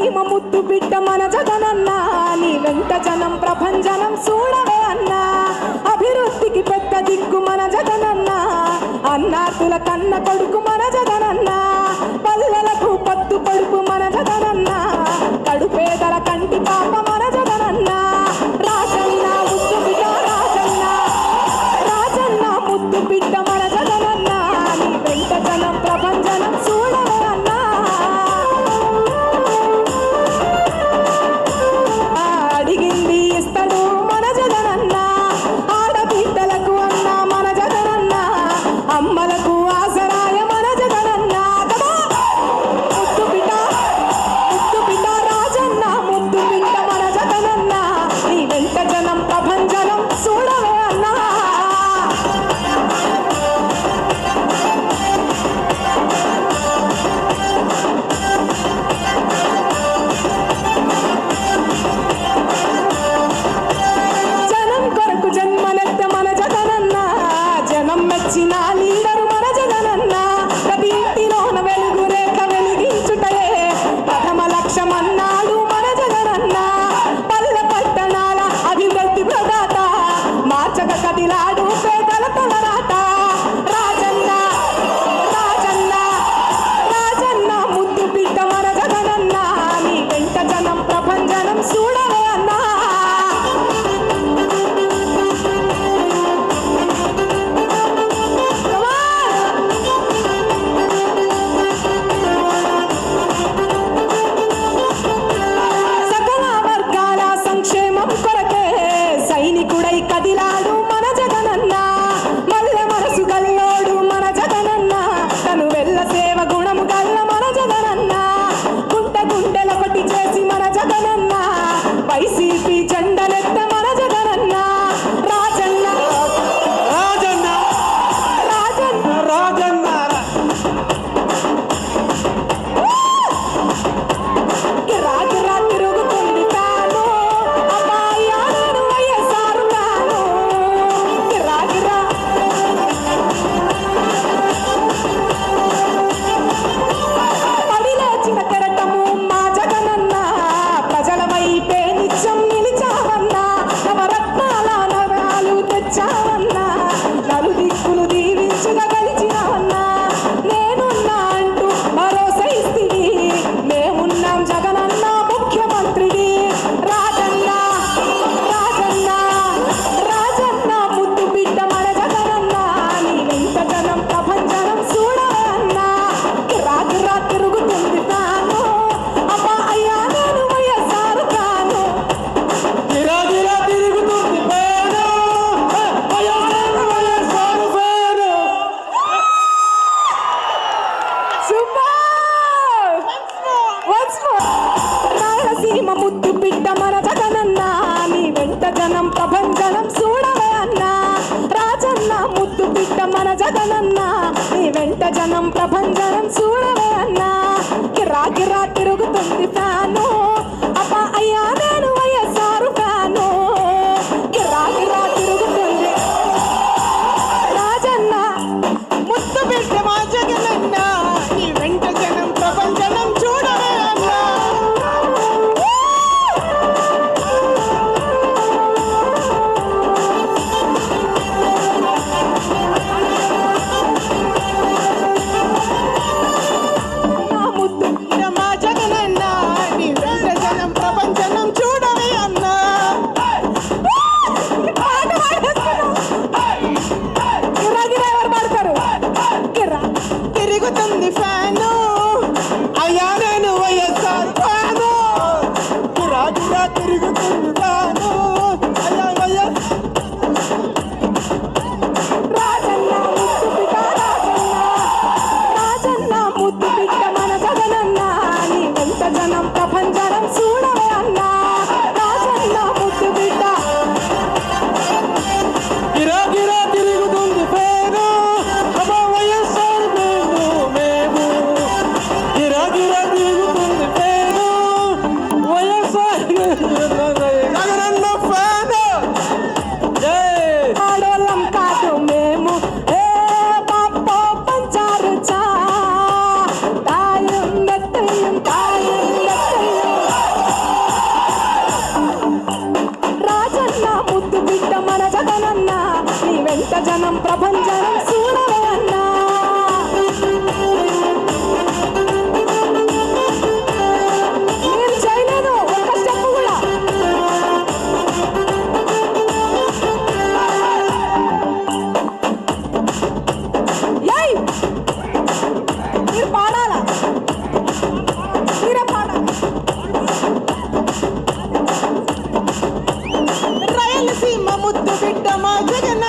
సీమ ముద్దు బిడ్డ మన జగనన్నా నీ వెంట జనం ప్రపంచనం చూడవే అన్నా. అభివృద్ధికి పెద్ద దిక్కు మన జగనన్నా అన్నా తుల కన్న కొడుకు మన జగన్ tirado మంగళం చూడవే అన్నా. రాజన్న ముద్దు పిట్ట మన జగనన్న. నీ వెంట జనం ప్రభంజనం చూడవే అన్నా. కిరా తిరుగుతుంది తాను Thank you. మనం ప్రపంచం చూడలేదన్నా. ముద్దు బిడ్డ మా జగన్న